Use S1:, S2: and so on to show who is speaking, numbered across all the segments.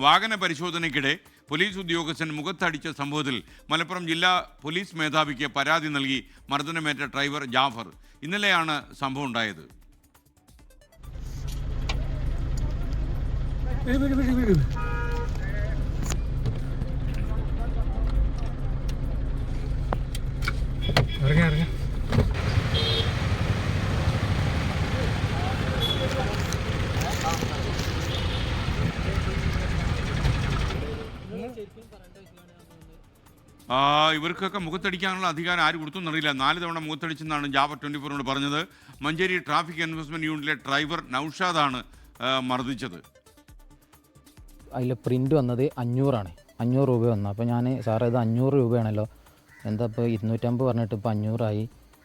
S1: വാഹന പരിശോധനയ്ക്കിടെ പോലീസ് ഉദ്യോഗസ്ഥൻ മുഖത്തടിച്ച സംഭവത്തിൽ മലപ്പുറം ജില്ലാ പോലീസ് മേധാവിക്ക് പരാതി നൽകി മർദ്ദനമേറ്റ ഡ്രൈവർ ജാഫർ. ഇന്നലെയാണ് സംഭവം ഉണ്ടായത്
S2: വരൂ വരൂ വരൂ വരൂ ഇറങ്ങ ഇറങ്ങ
S1: ആ, ഇവർക്കൊക്കെ മുഖത്തടിക്കാനുള്ള അധികാരം ആര് കൊടുത്തു എന്നറിയില്ല. നാല് തവണ മുഖത്തടിച്ചെന്നാണ് ജാവ ട്വന്റി ഫോറിനോട് പറഞ്ഞത്. മഞ്ചേരി ട്രാഫിക് എൻഫോഴ്സ്മെന്റ് യൂണിറ്റിലെ ഡ്രൈവർ നൌഷാദാണ് മർദ്ദിച്ചത്.
S3: അതിൽ പ്രിന്റ് വന്നത് അഞ്ഞൂറാണ്. അഞ്ഞൂറ് രൂപ വന്നു. അപ്പോൾ ഞാൻ സാറേ ഇത് അഞ്ഞൂറ് രൂപയാണല്ലോ. എന്താ ഇപ്പോൾ ഇരുന്നൂറ്റമ്പത് പറഞ്ഞിട്ട് ഇപ്പോൾ അഞ്ഞൂറായി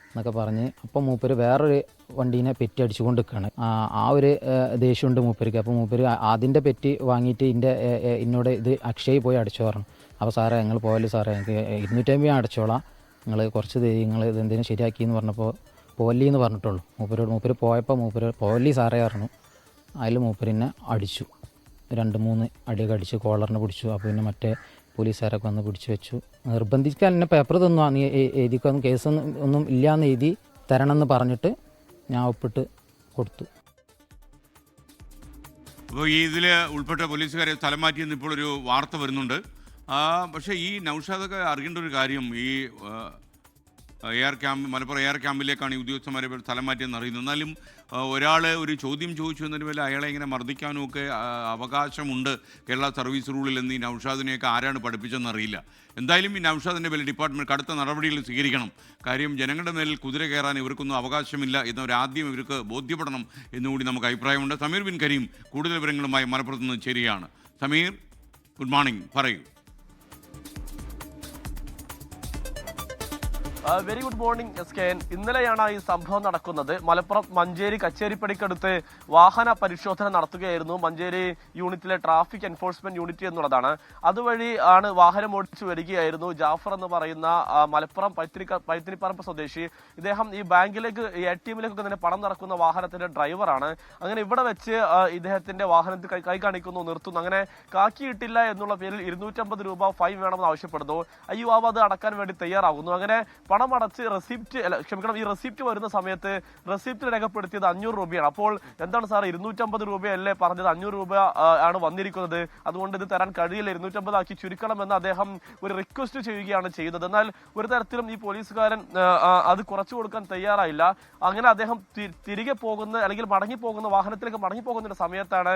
S3: എന്നൊക്കെ പറഞ്ഞ് അപ്പോൾ മൂപ്പര് വേറൊരു വണ്ടീനെ പെറ്റി അടിച്ചുകൊണ്ട് നിൽക്കുകയാണ് ആ ഒരു ദേഷ്യമുണ്ട് മൂപ്പർക്ക് അപ്പോൾ മൂപ്പര് അതിന്റെ പെറ്റി വാങ്ങിയിട്ട് ഇതിന്റെ എന്നോട് ഇത് അക്ഷയ് പോയി അടിച്ചു പറഞ്ഞു. അപ്പോൾ സാറേ ഞങ്ങൾ പോയല്ലോ സാറേ എനിക്ക് ഇരുന്നൂറ്റമ്പത് ഞാൻ അടച്ചോളാം. നിങ്ങൾ കുറച്ച് നിങ്ങൾ ഇത് ശരിയാക്കി എന്ന് പറഞ്ഞപ്പോൾ പോലി എന്ന് പറഞ്ഞിട്ടുള്ളൂ. മൂപ്പരോട് മൂപ്പര് പോയപ്പോൾ മൂപ്പര് പോലി സാറേ പറഞ്ഞു. അതിൽ മൂപ്പരിനെ അടിച്ചു. രണ്ട് മൂന്ന് അടിയൊക്കെ അടിച്ച് കോളറിനെ പിടിച്ചു. അപ്പോൾ പിന്നെ മറ്റേ പോലീസുകാരൊക്കെ വന്ന് പിടിച്ചു വെച്ചു. നിർബന്ധിക്കാൻ എന്നെ പേപ്പർ തന്നു. നീ എഴുതിക്കൊന്നും കേസൊന്നും ഒന്നും ഇല്ലയെന്ന് എഴുതി തരണമെന്ന് പറഞ്ഞിട്ട് ഞാൻ ഒപ്പിട്ട് കൊടുത്തു.
S1: അപ്പോൾ ഈ ഇതിൽ ഉൾപ്പെട്ട പോലീസുകാരെ സ്ഥലം മാറ്റിയെന്ന് ഇപ്പോൾ ഒരു വാർത്ത വരുന്നുണ്ട്. പക്ഷേ ഈ നൌഷാദൊക്കെ അറിയേണ്ട ഒരു കാര്യം ഈ എയർ ക്യാമ്പ് മലപ്പുറം എയർ ക്യാമ്പിലേക്കാണ് ഈ ഉദ്യോഗസ്ഥന്മാരെ സ്ഥലം മാറ്റിയെന്ന് അറിയുന്നത്. എന്നാലും ഒരാൾ ഒരു ചോദ്യം ചോദിച്ചു എന്നതിന് മേലെ അയാളെ ഇങ്ങനെ മർദ്ദിക്കാനും ഒക്കെ അവകാശമുണ്ട് കേരള സർവീസ് റൂളിൽ എന്ന് ഈ നൌഷാദിനെയൊക്കെ ആരാണ് പഠിപ്പിച്ചതെന്ന് അറിയില്ല. എന്തായാലും ഈ നൌഷാദിന്റെ പേരിൽ ഡിപ്പാർട്ട്മെന്റ് കടുത്ത നടപടികൾ സ്വീകരിക്കണം. കാര്യം ജനങ്ങളുടെ മേലിൽ കുതിര കയറാൻ ഇവർക്കൊന്നും അവകാശമില്ല എന്നവരാദ്യം ഇവർക്ക് ബോധ്യപ്പെടണം എന്നുകൂടി നമുക്ക് അഭിപ്രായമുണ്ട്. സമീർ ബിൻ കരീം കൂടുതൽ വിവരങ്ങളുമായി മലപ്പുറത്ത് നിന്ന് ചേരുകയാണ്. Sameer good morning. പറയൂ.
S4: Very good morning S K N ഇന്നലെയാണ് ഈ സംഭവം നടക്കുന്നത്. മലപ്പുറം മഞ്ചേരി കച്ചേരിപ്പടിക്കടുത്ത് വാഹന പരിശോധന നടത്തുകയായിരുന്നു. മഞ്ചേരി യൂണിറ്റിലെ ട്രാഫിക് എൻഫോഴ്സ്മെന്റ് യൂണിറ്റ് എന്നുള്ളതാണ്. അതുവഴി ആണ് വാഹനം ഓടിച്ചു വരികയായിരുന്നു. ജാഫർ എന്ന് പറയുന്ന മലപ്പുറം പൈത്തിരി പൈത്തിരിപ്പറമ്പ് സ്വദേശി. ഇദ്ദേഹം ഈ ബാങ്കിലേക്ക് എ ടി എമ്മിലേക്കൊക്കെ തന്നെ പണം നടക്കുന്ന വാഹനത്തിന്റെ ഡ്രൈവറാണ് അങ്ങനെ ഇവിടെ വെച്ച് ഇദ്ദേഹത്തിന്റെ വാഹനത്തിൽ കൈ- കാണിക്കുന്നു നിർത്തുന്നു. അങ്ങനെ കാക്കിയിട്ടില്ല എന്നുള്ള പേരിൽ ഇരുന്നൂറ്റമ്പത് രൂപ ഫൈൻ വേണമെന്ന് ആവശ്യപ്പെടുന്നു. അയ്യോ അത് അടക്കാൻ വേണ്ടി തയ്യാറാകുന്നു. അങ്ങനെ പണം അടച്ച് റെസിപ്റ്റ് അല്ല ക്ഷമിക്കണം ഈ റെസിപ്റ്റ് വരുന്ന സമയത്ത് റെസിപ്റ്റ് രേഖപ്പെടുത്തിയത് അഞ്ഞൂറ് രൂപയാണ്. അപ്പോൾ എന്താണ് സാർ ഇരുന്നൂറ്റമ്പത് രൂപയല്ലേ പറഞ്ഞത്? അഞ്ഞൂറ് രൂപ ആണ് വന്നിരിക്കുന്നത്. അതുകൊണ്ട് ഇത് തരാൻ കഴിയില്ല. ഇരുന്നൂറ്റമ്പത് ആക്കി ചുരുക്കണമെന്ന് അദ്ദേഹം ഒരു റിക്വസ്റ്റ് ചെയ്യുകയാണ് ചെയ്യുന്നത് എന്നാൽ ഒരു തരത്തിലും ഈ പോലീസുകാരൻ അത് കുറച്ചു കൊടുക്കാൻ തയ്യാറായില്ല. അങ്ങനെ അദ്ദേഹം തിരികെ പോകുന്ന അല്ലെങ്കിൽ മടങ്ങി പോകുന്ന വാഹനത്തിലേക്ക് മടങ്ങി പോകുന്ന ഒരു സമയത്താണ്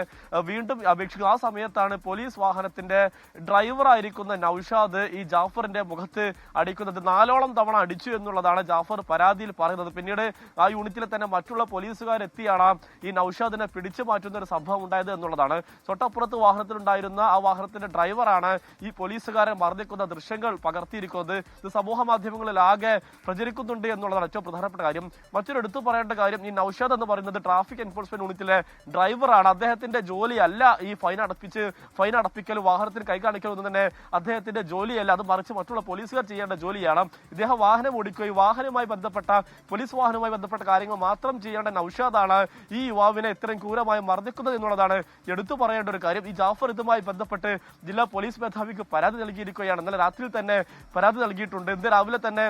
S4: വീണ്ടും അപേക്ഷിക്കുന്നത്. ആ സമയത്താണ് പോലീസ് വാഹനത്തിന്റെ ഡ്രൈവർ ആയിരിക്കുന്ന നൌഷാദ് ഈ ജാഫറിന്റെ മുഖത്ത് അടിക്കുന്നത്. നാലോളം തവണ അടിച്ചു എന്നുള്ളതാണ് ജാഫർ പരാതിയിൽ പറയുന്നത്. പിന്നീട് ആ യൂണിറ്റിലെ തന്നെ മറ്റുള്ള പോലീസുകാരെത്തിയാണ് ഈ നൌഷാദിനെ പിടിച്ചു മാറ്റുന്ന ഒരു സംഭവം ഉണ്ടായത് എന്നുള്ളതാണ്. തൊട്ടപ്പുറത്ത് വാഹനത്തിലുണ്ടായിരുന്ന ആ വാഹനത്തിന്റെ ഡ്രൈവറാണ് ഈ പോലീസുകാരെ മർദ്ദിക്കുന്ന ദൃശ്യങ്ങൾ പകർത്തിയിരിക്കുന്നത്. ഇത് സമൂഹ മാധ്യമങ്ങളിൽ ആകെ പ്രചരിക്കുന്നുണ്ട് എന്നുള്ളതാണ് ഏറ്റവും പ്രധാനപ്പെട്ട കാര്യം. മറ്റൊരു എടുത്തു പറയേണ്ട കാര്യം ഈ നൌഷാദ് എന്ന് പറയുന്നത് ട്രാഫിക് എൻഫോഴ്സ്മെന്റ് യൂണിറ്റിലെ ഡ്രൈവറാണ്. അദ്ദേഹത്തിന്റെ ജോലിയല്ല ഈ ഫൈൻ അടപ്പിച്ച് ഫൈൻ അടപ്പിക്കൽ വാഹനത്തിന് കൈ കാണിക്കൽ ഒന്നും തന്നെ അദ്ദേഹത്തിന്റെ ജോലിയല്ല. അത് മറിച്ച് മറ്റുള്ള പോലീസുകാർ ചെയ്യേണ്ട ജോലിയാണ്. ഇദ്ദേഹം വാഹനം ഓടിക്കുകയും വാഹനവുമായി ബന്ധപ്പെട്ട പോലീസ് വാഹനവുമായി ബന്ധപ്പെട്ട കാര്യങ്ങൾ മാത്രം ചെയ്യേണ്ട നൌഷാദാണ് ഈ യുവാവിനെ ഇത്രയും ക്രൂരമായി മർദ്ദിക്കുന്നത് എന്നുള്ളതാണ് എടുത്തു പറയേണ്ട ഒരു കാര്യം. ഈ ജാഫർ ഇതുമായി ബന്ധപ്പെട്ട് ജില്ലാ പോലീസ് മേധാവിക്ക് പരാതി നൽകിയിരിക്കുകയാണ്. ഇന്നലെ രാത്രിയിൽ തന്നെ പരാതി നൽകിയിട്ടുണ്ട്. ഇന്ന് രാവിലെ തന്നെ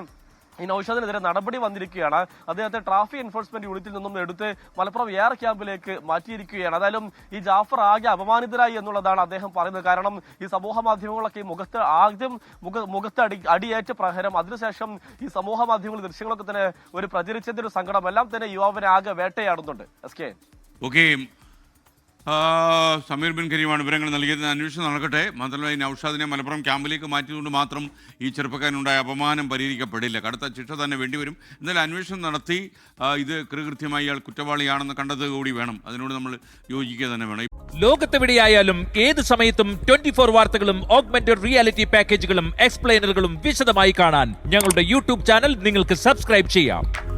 S4: ഈ നൌഷാദിനെതിരെ നടപടി വന്നിരിക്കുകയാണ്. അദ്ദേഹത്തെ ട്രാഫിക് എൻഫോഴ്സ്മെന്റ് യൂണിറ്റിൽ നിന്നും എടുത്ത് മലപ്പുറം എയർ ക്യാമ്പിലേക്ക് മാറ്റിയിരിക്കുകയാണ്. അതായാലും ഈ ജാഫർ ആകെ അപമാനിതരായി എന്നുള്ളതാണ് അദ്ദേഹം പറയുന്നത്. കാരണം ഈ സമൂഹ മാധ്യമങ്ങളൊക്കെ മുഖത്ത് ആദ്യം മുഖ മുഖത്ത് അടി അടിയേറ്റ പ്രഹരം. അതിനുശേഷം ഈ സമൂഹ മാധ്യമങ്ങൾ ദൃശ്യങ്ങളൊക്കെ തന്നെ ഒരു പ്രചരിച്ചതിന്റെ ഒരു സങ്കടം. എല്ലാം തന്നെ യുവാവിനെ ആകെ വേട്ടയാടുന്നുണ്ട്. S K.
S1: സമീർ ബിൻ കരീമാണ് വിവരങ്ങൾ നൽകിയത്. അന്വേഷണം നടക്കട്ടെ. മാത്രമല്ല ഈ നൌഷാദിനെ മലപ്പുറം ക്യാമ്പിലേക്ക് മാറ്റിയതുകൊണ്ട് മാത്രം ഈ ചെറുപ്പക്കാരനുണ്ടായ അപമാനം പരിഹരിക്കപ്പെടില്ല. കടുത്ത ശിക്ഷ തന്നെ വേണ്ടിവരും. എന്നാലും അന്വേഷണം നടത്തി ഇത് കൃകൃത്യമായി ഇയാൾ കുറ്റവാളിയാണെന്ന് കണ്ടത് കൂടി വേണം. അതിനോട് നമ്മൾ യോജിക്കുക തന്നെ വേണം.
S5: ലോകത്തെവിടെയായാലും ഏത് സമയത്തും ട്വന്റി ഫോർ വാർത്തകളും ഓഗ്മെന്റഡ് റിയാലിറ്റി പാക്കേജുകളും എക്സ്പ്ലെയിനറുകളും വിശദമായി കാണാൻ ഞങ്ങളുടെ യൂട്യൂബ് ചാനൽ നിങ്ങൾക്ക് സബ്സ്ക്രൈബ് ചെയ്യാം.